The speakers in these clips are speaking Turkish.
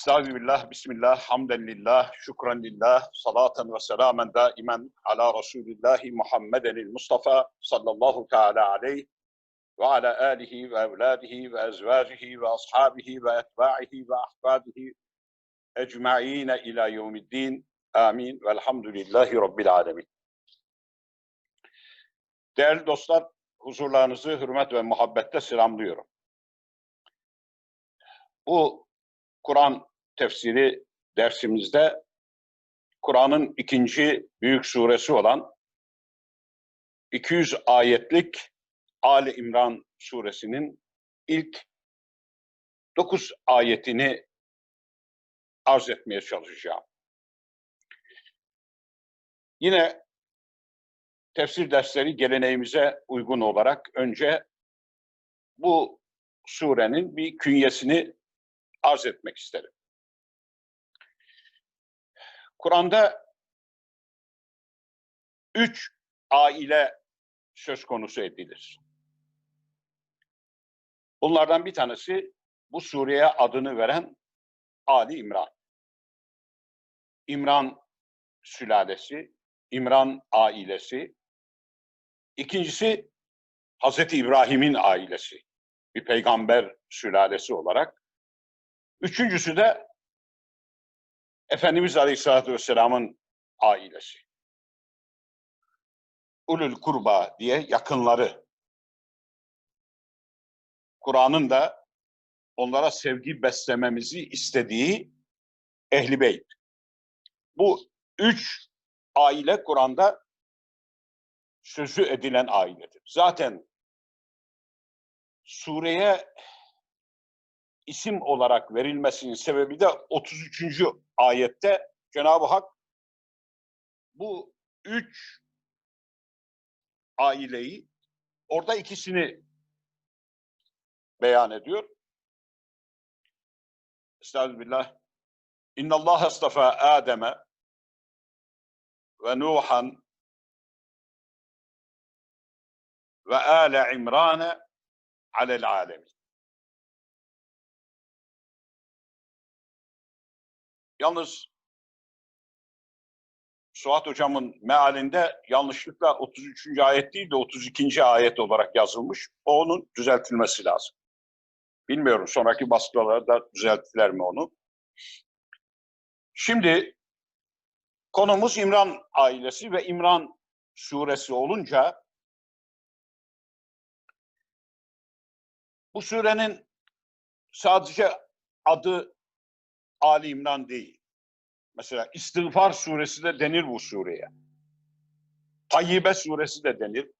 Estağfirullah, Bismillah, hamden lillah, şükran lillah, salaten ve selamen daimen ala Resulillahi Muhammedenil Mustafa sallallahu teala aleyh ve ala alihi ve evladihi ve ezvacihi ve ashabihi ve etba'ihi ve ahbadihi ecma'ine ila yevmiddin. Amin. Velhamdülillahi Rabbil alemin. Değerli dostlar, huzurlarınızı hürmet ve muhabbetle selamlıyorum. Bu Kur'an tefsiri dersimizde Kur'an'ın ikinci büyük suresi olan 200 ayetlik Ali İmran suresinin ilk 9 ayetini arz etmeye çalışacağım. Yine tefsir dersleri geleneğimize uygun olarak önce bu surenin bir künyesini arz etmek isterim. Kur'an'da üç aile söz konusu edilir. Bunlardan bir tanesi bu sureye adını veren Ali İmran. İmran sülalesi, İmran ailesi. İkincisi Hazreti İbrahim'in ailesi. Bir peygamber sülalesi olarak. Üçüncüsü de Efendimiz Aleyhisselatü Vesselam'ın ailesi. Ulul kurba diye yakınları. Kur'an'ın da onlara sevgi beslememizi istediği ehli beyt. Bu üç aile Kur'an'da sözü edilen ailedir. Zaten sureye isim olarak verilmesinin sebebi de 33. ayette Cenab-ı Hak bu üç aileyi orada ikisini beyan ediyor. Estağfirullah. İnna Allah astafa Adem'e ve Nuhan ve Ale İmran'e alel alemin. Yalnız Suat Hocam'ın mealinde yanlışlıkla 33. ayet değil de 32. ayet olarak yazılmış. O onun düzeltilmesi lazım. Bilmiyorum sonraki baskılarda düzelttiler mi onu. Şimdi konumuz İmran ailesi ve İmran suresi olunca bu surenin sadece adı Ali İmran değil. Mesela İstiğfar suresi de denir bu sureye. Tayyibe suresi de denir.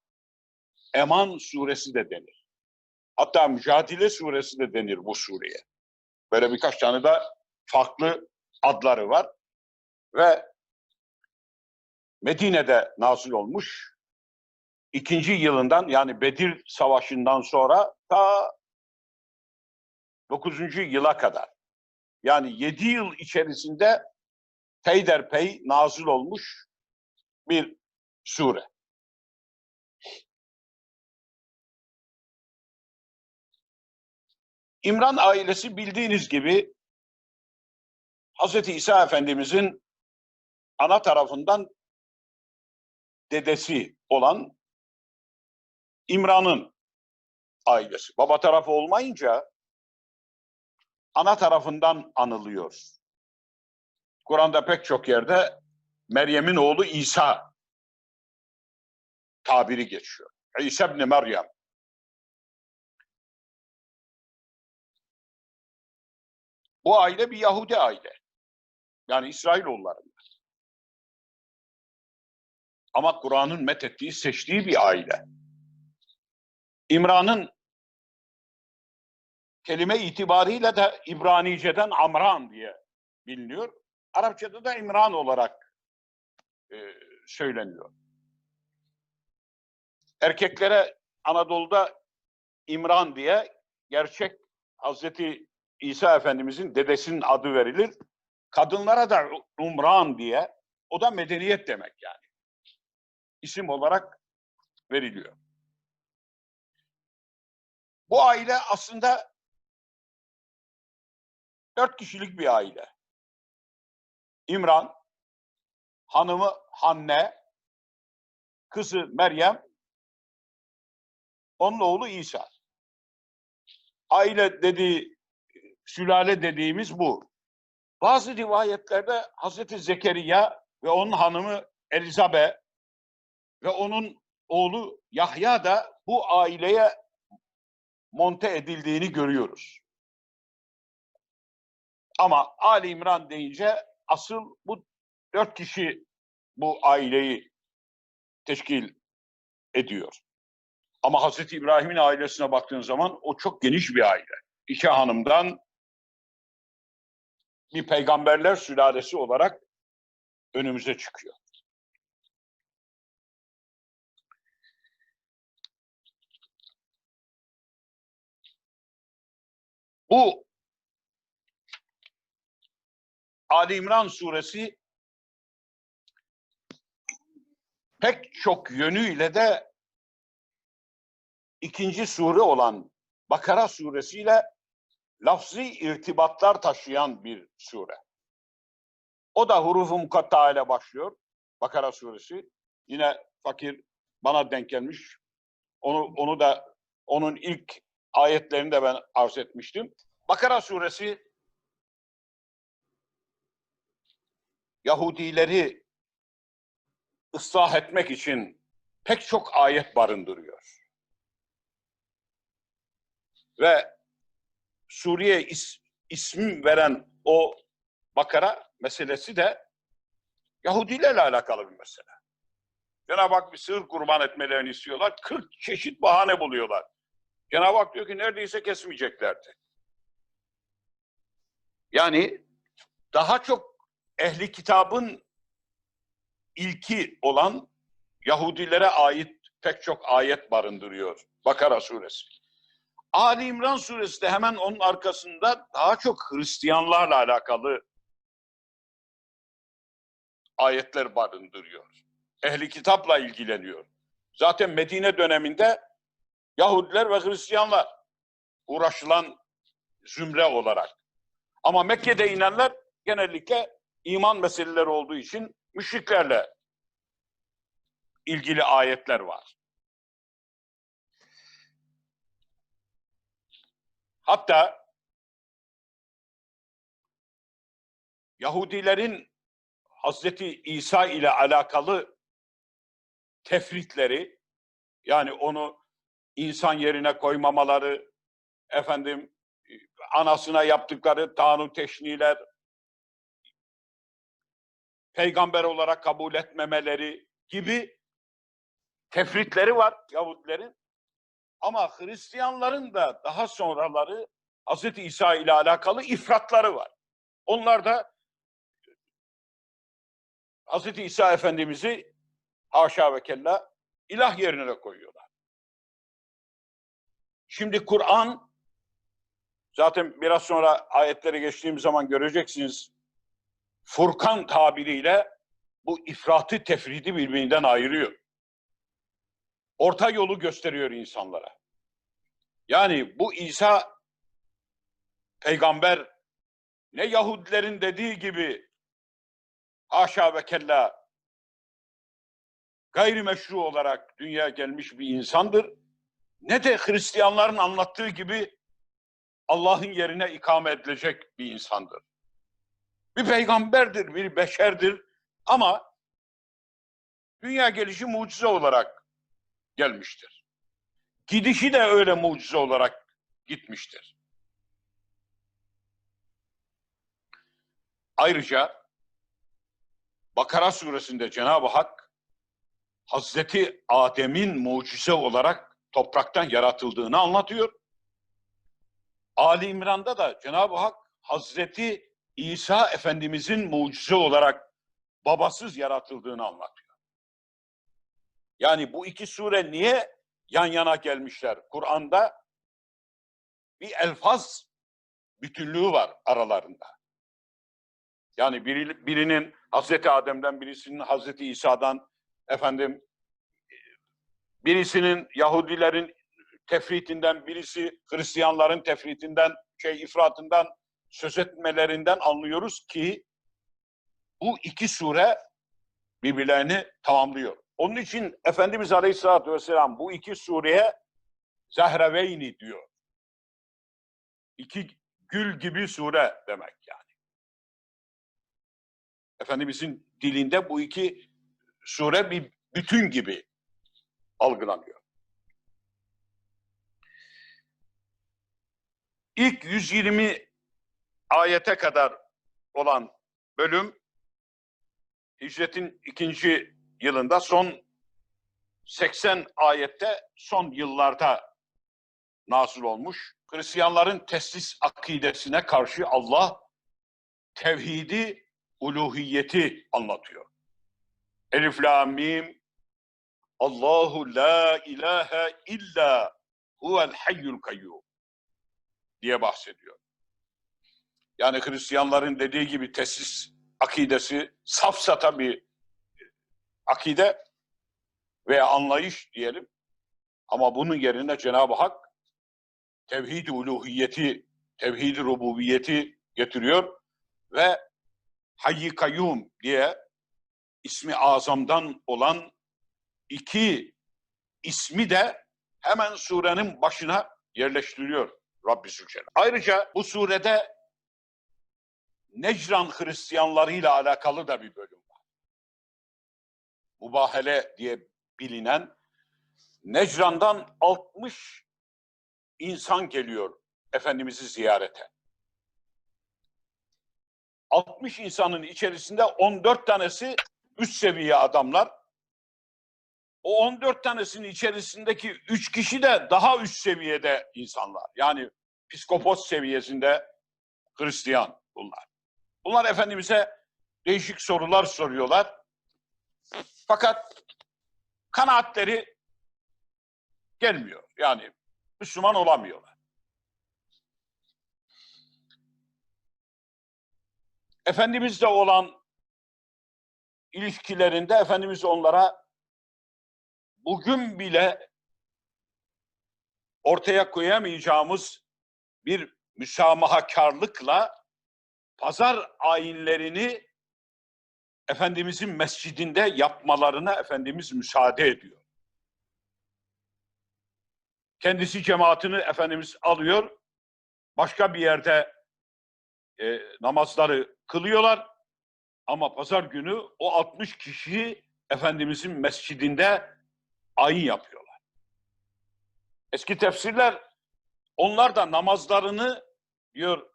Eman suresi de denir. Hatta Mücadele suresi de denir bu sureye. Böyle birkaç tane de farklı adları var. Ve Medine'de nazil olmuş. İkinci yılından yani Bedir Savaşı'ndan sonra ta 9. yıla kadar yani yedi yıl içerisinde peyderpey nazil olmuş bir sure. İmran ailesi bildiğiniz gibi Hz. İsa Efendimizin ana tarafından dedesi olan İmran'ın ailesi. Baba tarafı olmayınca ana tarafından anılıyor. Kur'an'da pek çok yerde Meryem'in oğlu İsa tabiri geçiyor. İsa ibn Meryem. Bu aile bir Yahudi aile. Yani İsrailoğullarından. Ama Kur'an'ın methettiği, seçtiği bir aile. İmran'ın kelime itibariyle de İbranice'den Amran diye biliniyor. Arapçada da İmran olarak e, söyleniyor. Erkeklere Anadolu'da İmran diye gerçek Hazreti İsa Efendimizin dedesinin adı verilir. Kadınlara da Umran diye, o da medeniyet demek yani. İsim olarak veriliyor. Bu aile aslında dört kişilik bir aile. İmran, hanımı Hanne, kızı Meryem, onun oğlu İsa. Aile dediği, sülale dediğimiz bu. Bazı rivayetlerde Hazreti Zekeriya ve onun hanımı Elizabe ve onun oğlu Yahya da bu aileye monte edildiğini görüyoruz. Ama Ali İmran deyince asıl bu dört kişi bu aileyi teşkil ediyor. Ama Hazreti İbrahim'in ailesine baktığın zaman o çok geniş bir aile. İki hanımdan bir peygamberler sülalesi olarak önümüze çıkıyor. Bu Ali İmran suresi pek çok yönüyle de ikinci sure olan Bakara suresiyle lafzi irtibatlar taşıyan bir sure. O da hurufu mukatta ile başlıyor. Bakara suresi. Yine fakir bana denk gelmiş. Onu onu da onun ilk ayetlerini de ben arz etmiştim. Bakara suresi Yahudileri ıslah etmek için pek çok ayet barındırıyor. Ve Suriye is, ismi veren o Bakara meselesi de Yahudilerle alakalı bir mesele. Cenab-ı Hak bir sığır kurban etmelerini istiyorlar. 40 çeşit bahane buluyorlar. Cenab-ı Hak diyor ki neredeyse kesmeyeceklerdi. Yani daha çok ehli kitabın ilki olan Yahudilere ait pek çok ayet barındırıyor Bakara suresi. Ali İmran suresi de hemen onun arkasında daha çok Hristiyanlarla alakalı ayetler barındırıyor. Ehli kitapla ilgileniyor. Zaten Medine döneminde Yahudiler ve Hristiyanlar uğraşılan zümre olarak. Ama Mekke'de inenler genellikle iman meseleleri olduğu için müşriklerle ilgili ayetler var. Hatta Yahudilerin Hazreti İsa ile alakalı tefritleri yani onu insan yerine koymamaları, efendim anasına yaptıkları tanu teşniler, peygamber olarak kabul etmemeleri gibi tefritleri var Yahudilerin. Ama Hristiyanların da daha sonraları Hazreti İsa ile alakalı ifratları var. Onlar da Hazreti İsa Efendimiz'i haşa ve kella ilah yerine koyuyorlar. Şimdi Kur'an zaten biraz sonra ayetlere geçtiğim zaman göreceksiniz. Furkan tabiriyle bu ifratı tefridi birbirinden ayırıyor. Orta yolu gösteriyor insanlara. Yani bu İsa peygamber ne Yahudilerin dediği gibi haşa ve kella gayrimeşru olarak dünyaya gelmiş bir insandır. Ne de Hristiyanların anlattığı gibi Allah'ın yerine ikame edilecek bir insandır. Bir peygamberdir, bir beşerdir ama dünya gelişi mucize olarak gelmiştir. Gidişi de öyle mucize olarak gitmiştir. Ayrıca Bakara suresinde Cenab-ı Hak Hazreti Adem'in mucize olarak topraktan yaratıldığını anlatıyor. Ali İmran'da da Cenab-ı Hak Hazreti İsa Efendimizin mucize olarak babasız yaratıldığını anlatıyor. Yani bu iki sure niye yan yana gelmişler? Kur'an'da bir elfaz bütünlüğü var aralarında. Yani biri, birinin Hazreti Adem'den, birisinin Hazreti İsa'dan, efendim birisinin Yahudilerin tefritinden, birisi Hristiyanların tefritinden, şey ifratından söz etmelerinden anlıyoruz ki bu iki sure birbirlerini tamamlıyor. Onun için Efendimiz Aleyhisselatü Vesselam bu iki sureye Zehreveyni diyor. İki gül gibi sure demek yani. Efendimizin dilinde bu iki sure bir bütün gibi algılanıyor. İlk 120 ayete kadar olan bölüm hicretin ikinci yılında son 80 ayette son yıllarda nasıl olmuş. Hristiyanların teslis akidesine karşı Allah tevhidi, uluhiyeti anlatıyor. Elif la mim Allahu la ilahe illa huvel hayyul kayyum diye bahsediyor. Yani Hristiyanların dediği gibi teslis akidesi safsata bir akide veya anlayış diyelim. Ama bunun yerine Cenab-ı Hak tevhid-i uluhiyeti, tevhid-i rububiyeti getiriyor ve Hayy Kayyum diye ismi azamdan olan iki ismi de hemen surenin başına yerleştiriyor Rabbi Zülcelal. Ayrıca bu surede Necran Hristiyanlarıyla alakalı da bir bölüm var. Mubahele diye bilinen Necran'dan 60 insan geliyor Efendimiz'i ziyarete. 60 insanın içerisinde 14 tanesi üst seviye adamlar. O 14 tanesinin içerisindeki 3 kişi de daha üst seviyede insanlar. Yani psikopos seviyesinde Hristiyan bunlar. Bunlar Efendimiz'e değişik sorular soruyorlar. Fakat kanaatleri gelmiyor. Yani Müslüman olamıyorlar. Efendimizle olan ilişkilerinde Efendimiz onlara bugün bile ortaya koyamayacağımız bir müsamahakarlıkla pazar ayinlerini Efendimizin mescidinde yapmalarına Efendimiz müsaade ediyor. Kendisi cemaatini Efendimiz alıyor, başka bir yerde e, namazları kılıyorlar. Ama pazar günü o 60 kişi Efendimizin mescidinde ayin yapıyorlar. Eski tefsirler onlar da namazlarını diyor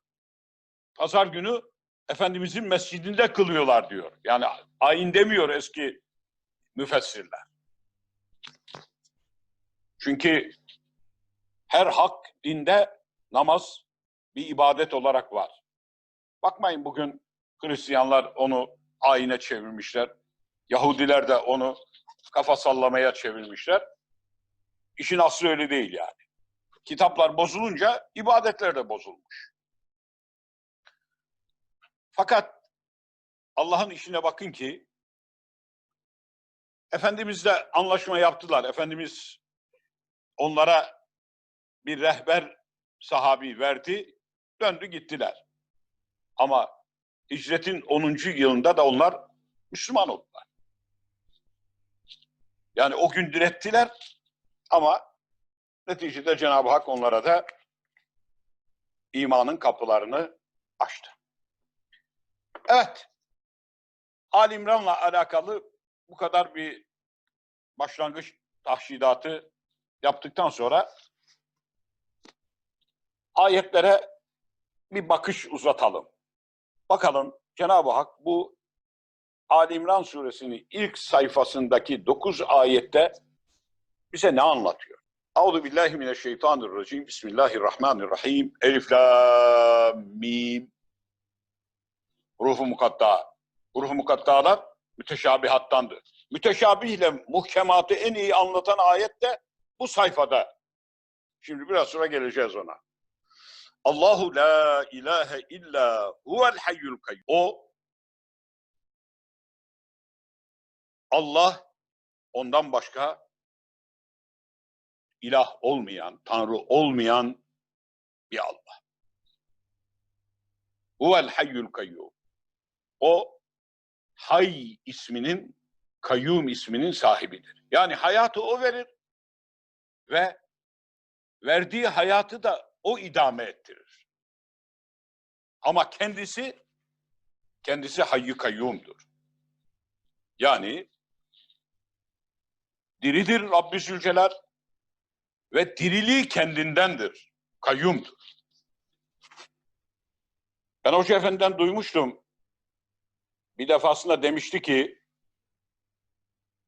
pazar günü Efendimizin mescidinde kılıyorlar diyor. Yani ayin demiyor eski müfessirler. Çünkü her hak dinde namaz bir ibadet olarak var. Bakmayın bugün Hristiyanlar onu ayine çevirmişler. Yahudiler de onu kafa sallamaya çevirmişler. İşin aslı öyle değil yani. Kitaplar bozulunca ibadetler de bozulmuş. Fakat Allah'ın işine bakın ki Efendimizle anlaşma yaptılar. Efendimiz onlara bir rehber sahabi verdi. Döndü gittiler. Ama hicretin 10. yılında da onlar Müslüman oldular. Yani o gün direttiler ama neticede Cenab-ı Hak onlara da imanın kapılarını açtı. Evet. Ali İmran'la alakalı bu kadar bir başlangıç tahşidatı yaptıktan sonra ayetlere bir bakış uzatalım. Bakalım Cenab-ı Hak bu Ali İmran suresinin ilk sayfasındaki 9 ayette bize ne anlatıyor? Euzu billahi mineşşeytanirracim. Bismillahirrahmanirrahim. Elif lam mim. Ruhu mukatta. Ruhu mukattalar müteşabihattandır. Müteşabihle muhkematı en iyi anlatan ayet de bu sayfada. Şimdi biraz sonra geleceğiz ona. Allahu la ilahe illa huvel hayyul kayyum. O Allah ondan başka ilah olmayan, tanrı olmayan bir Allah. Huvel hayyul kayyum. O Hay isminin, Kayyum isminin sahibidir. Yani hayatı o verir ve verdiği hayatı da o idame ettirir. Ama kendisi kendisi Hayyu Kayyum'dur. Yani diridir Rabbi Zülcelal ve diriliği kendindendir. Kayyumdur. Ben Hoca Efendi'den duymuştum. Bir defasında demişti ki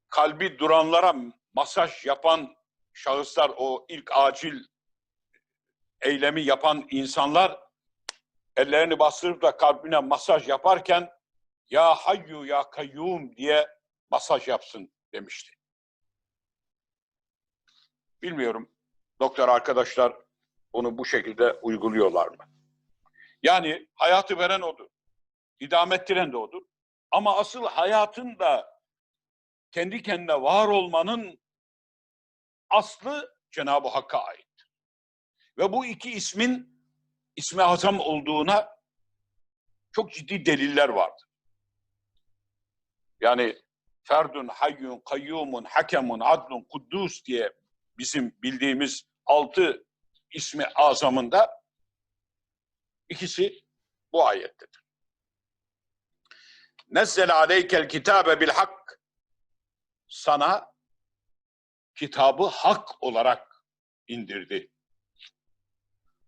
kalbi duranlara masaj yapan şahıslar, o ilk acil eylemi yapan insanlar ellerini bastırıp da kalbine masaj yaparken ya hayyu ya kayyum diye masaj yapsın demişti. Bilmiyorum doktor arkadaşlar bunu bu şekilde uyguluyorlar mı? Yani hayatı veren odur. İdame ettiren de odur. Ama asıl hayatın da kendi kendine var olmanın aslı Cenab-ı Hakk'a ait. Ve bu iki ismin ismi azam olduğuna çok ciddi deliller vardır. Yani ferdun, hayyun, kayyumun, hakemun, adlun, kuddus diye bizim bildiğimiz altı ismi azamında ikisi bu ayettedir. Nezzele aleykel kitabe bil hak sana kitabı hak olarak indirdi.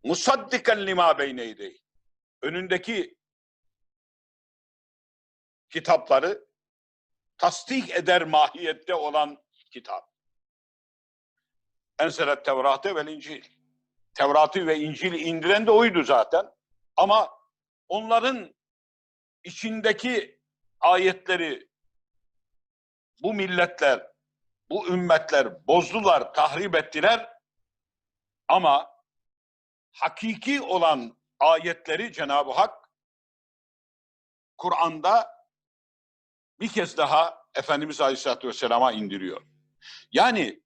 Musaddiken lima beyneydi. Önündeki kitapları tasdik eder mahiyette olan kitap. Enseret Tevrat'ı ve İncil. Tevrat'ı ve İncil'i indiren de oydu zaten. Ama onların içindeki ayetleri bu milletler, bu ümmetler bozdular, tahrip ettiler. Ama hakiki olan ayetleri Cenab-ı Hak Kur'an'da bir kez daha Efendimiz Aleyhisselatü Vesselam'a indiriyor. Yani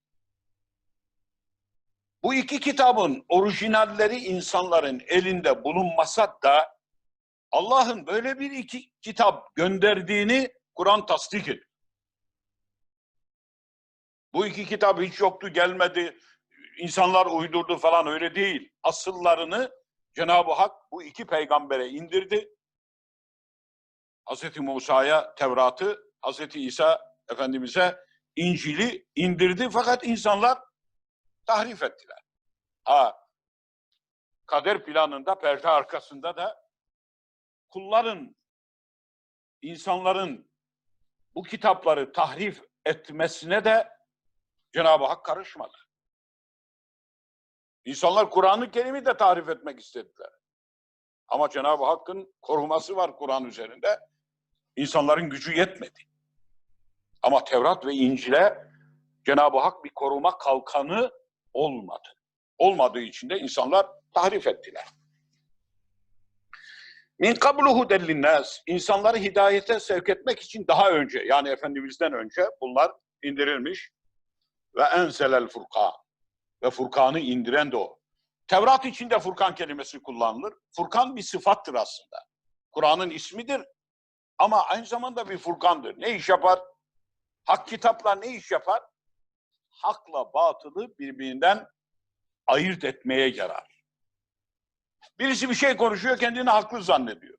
bu iki kitabın orijinalleri insanların elinde bulunmasa da Allah'ın böyle bir iki kitap gönderdiğini Kur'an tasdik ediyor. Bu iki kitap hiç yoktu, gelmedi, insanlar uydurdu falan öyle değil. Asıllarını Cenab-ı Hak bu iki peygambere indirdi. Hz. Musa'ya Tevrat'ı, Hz. İsa Efendimiz'e İncil'i indirdi fakat insanlar tahrif ettiler. Ha, kader planında perde arkasında da kulların, insanların bu kitapları tahrif etmesine de Cenab-ı Hak karışmadı. İnsanlar Kur'an-ı Kerim'i de tahrif etmek istediler. Ama Cenab-ı Hakk'ın koruması var Kur'an üzerinde. İnsanların gücü yetmedi. Ama Tevrat ve İncil'e Cenab-ı Hak bir koruma kalkanı olmadı. Olmadığı için de insanlar tahrif ettiler. Min kabluhu dellinnâs. İnsanları hidayete sevk etmek için daha önce yani Efendimiz'den önce bunlar indirilmiş. Ve enselel furkan. Ve Furkan'ı indiren de o. Tevrat içinde Furkan kelimesi kullanılır. Furkan bir sıfattır aslında. Kur'an'ın ismidir ama aynı zamanda bir Furkan'dır. Ne iş yapar? Hak kitaplar ne iş yapar? Hakla batılı birbirinden ayırt etmeye yarar. Birisi bir şey konuşuyor, kendini haklı zannediyor.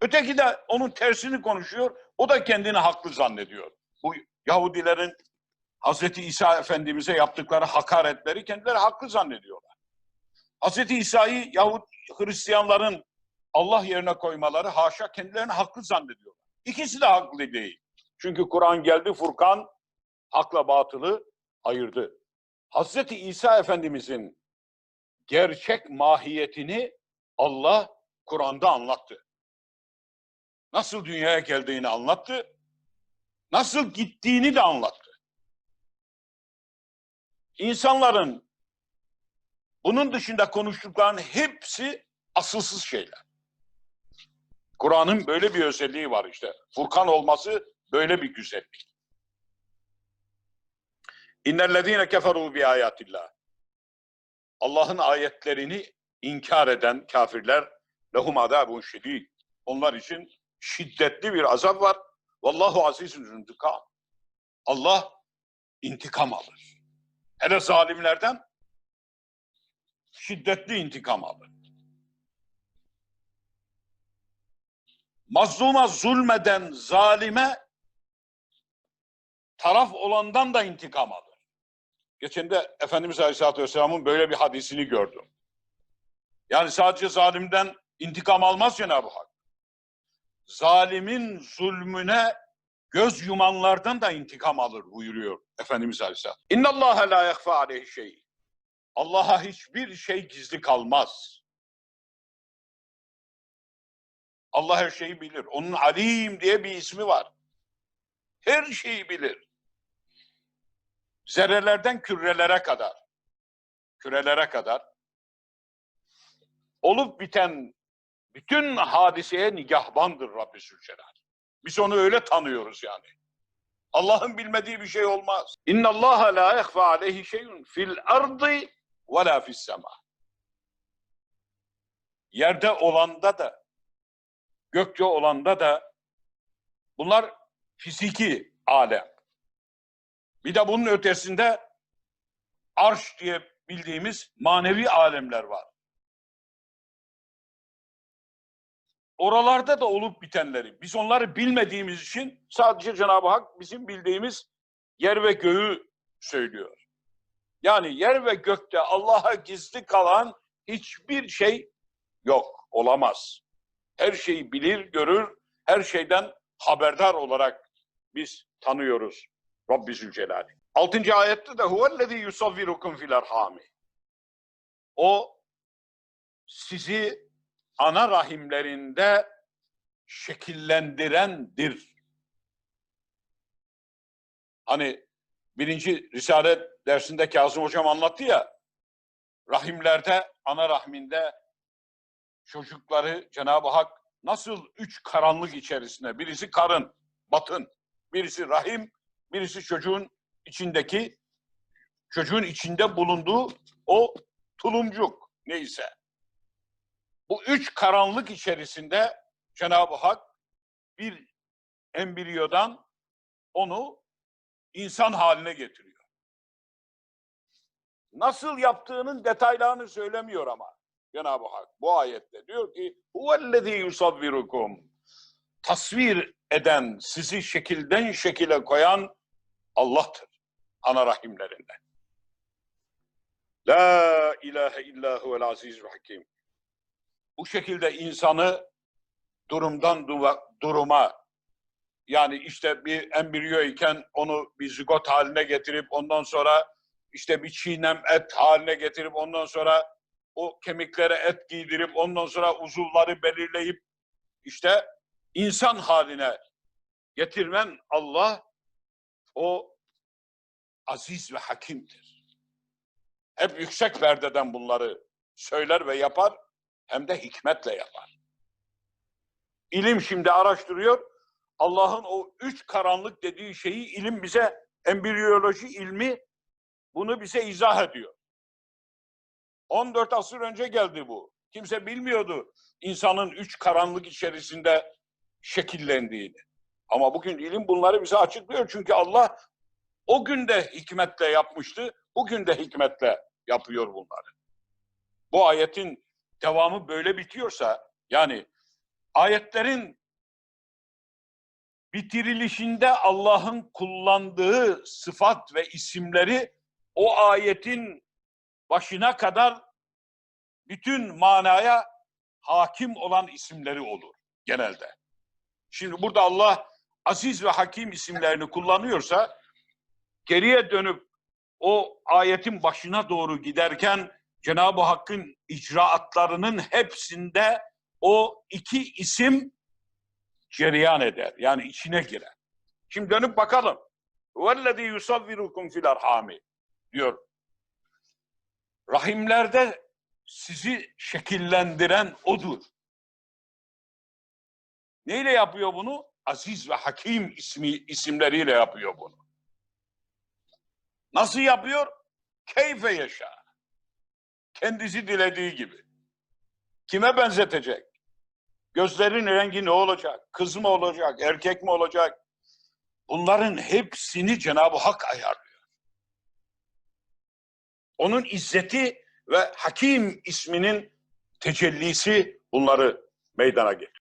Öteki de onun tersini konuşuyor, o da kendini haklı zannediyor. Bu Yahudilerin Hazreti İsa Efendimiz'e yaptıkları hakaretleri kendileri haklı zannediyorlar. Hazreti İsa'yı Yahud Hristiyanların Allah yerine koymaları haşa kendilerini haklı zannediyorlar. İkisi de haklı değil. Çünkü Kur'an geldi Furkan hakla batılı ayırdı. Hazreti İsa Efendimiz'in gerçek mahiyetini Allah Kur'an'da anlattı. Nasıl dünyaya geldiğini anlattı. Nasıl gittiğini de anlattı. İnsanların bunun dışında konuştuklarının hepsi asılsız şeyler. Kur'an'ın böyle bir özelliği var işte. Furkan olması böyle bir güzellik. İnnellezîne keferû bi ayatillah. Allah'ın ayetlerini inkar eden kafirler lehum azabun şedid. Onlar için şiddetli bir azap var. Vallahu azizun intikam. Allah intikam alır. Hele zalimlerden şiddetli intikam alır. Mazluma zulmeden zalime taraf olandan da intikam alır. Geçen de Efendimiz Aleyhisselatü Vesselam'ın böyle bir hadisini gördüm. Yani sadece zalimden intikam almaz Cenab-ı Hak. Zalimin zulmüne göz yumanlardan da intikam alır buyuruyor Efendimiz Aleyhisselam. İnna Allah la yahfa aleyhi şey. Allah'a hiçbir şey gizli kalmaz. Allah her şeyi bilir. Onun alim diye bir ismi var. Her şeyi bilir. Zerrelerden kürelere kadar, kürelere kadar olup biten bütün hadiseye nigahbandır Rabbi Zülcelal. Biz onu öyle tanıyoruz yani. Allah'ın bilmediği bir şey olmaz. İnna Allah la yahfa aleyhi şeyun fil ardı ve la fis sema. Yerde olanda da gökte olanda da bunlar fiziki alem. Bir de bunun ötesinde arş diye bildiğimiz manevi alemler var. Oralarda da olup bitenleri biz onları bilmediğimiz için sadece Cenab-ı Hak bizim bildiğimiz yer ve göğü söylüyor. Yani yer ve gökte Allah'a gizli kalan hiçbir şey yok, olamaz. Her şeyi bilir, görür, her şeyden haberdar olarak biz tanıyoruz Rabbi Zülcelal. Altıncı ayette de huvellezî yusavvirukum fil erhami. O sizi ana rahimlerinde şekillendirendir. Hani birinci Risale dersinde Kazım Hocam anlattı ya, rahimlerde, ana rahminde çocukları Cenab-ı Hak nasıl üç karanlık içerisinde, birisi karın, batın, birisi rahim, birisi çocuğun içindeki, çocuğun içinde bulunduğu o tulumcuk neyse. Bu üç karanlık içerisinde Cenab-ı Hak bir embriyodan onu insan haline getiriyor. Nasıl yaptığının detaylarını söylemiyor ama Cenab-ı Hak bu ayette diyor ki huvellezî yusavvirukum tasvir eden, sizi şekilden şekile koyan Allah'tır ana rahimlerinde. La ilahe illa huvel azizul hakim. Bu şekilde insanı durumdan duva- duruma yani işte bir embriyo iken onu bir zigot haline getirip ondan sonra işte bir çiğnem et haline getirip ondan sonra o kemiklere et giydirip ondan sonra uzuvları belirleyip işte insan haline getirmen Allah o aziz ve hakimdir. Hep yüksek perdeden bunları söyler ve yapar hem de hikmetle yapar. İlim şimdi araştırıyor. Allah'ın o üç karanlık dediği şeyi ilim bize, embriyoloji ilmi bunu bize izah ediyor. 14 asır önce geldi bu. Kimse bilmiyordu insanın üç karanlık içerisinde şekillendiğini. Ama bugün ilim bunları bize açıklıyor. Çünkü Allah o günde hikmetle yapmıştı, bugün de hikmetle yapıyor bunları. Bu ayetin devamı böyle bitiyorsa, yani ayetlerin bitirilişinde Allah'ın kullandığı sıfat ve isimleri o ayetin başına kadar bütün manaya hakim olan isimleri olur genelde. Şimdi burada Allah aziz ve hakim isimlerini kullanıyorsa geriye dönüp o ayetin başına doğru giderken Cenab-ı Hakk'ın icraatlarının hepsinde o iki isim cereyan eder. Yani içine girer. Şimdi dönüp bakalım. وَالَّذ۪ي يُصَوِّرُكُمْ فِي الْاَرْحَامِ diyor. Rahimlerde sizi şekillendiren odur. Neyle yapıyor bunu? Aziz ve Hakim ismi isimleriyle yapıyor bunu. Nasıl yapıyor? Keyfe yaşa. Kendisi dilediği gibi. Kime benzetecek? Gözlerin rengi ne olacak? Kız mı olacak? Erkek mi olacak? Bunların hepsini Cenab-ı Hak ayarlıyor. Onun izzeti ve Hakim isminin tecellisi bunları meydana getiriyor.